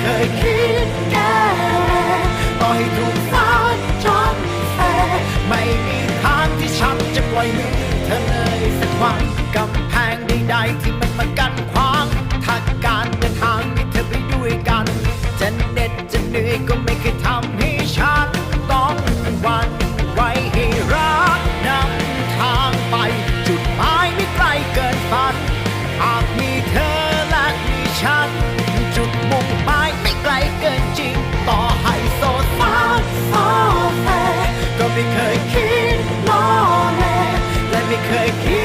เคยคิดแก่ต่อให้ถูกฟ้าจนแฟไม่มีทางที่ฉันจะปล่อยมือเธอเลยสักวันกำแพงใดๆที่ take it.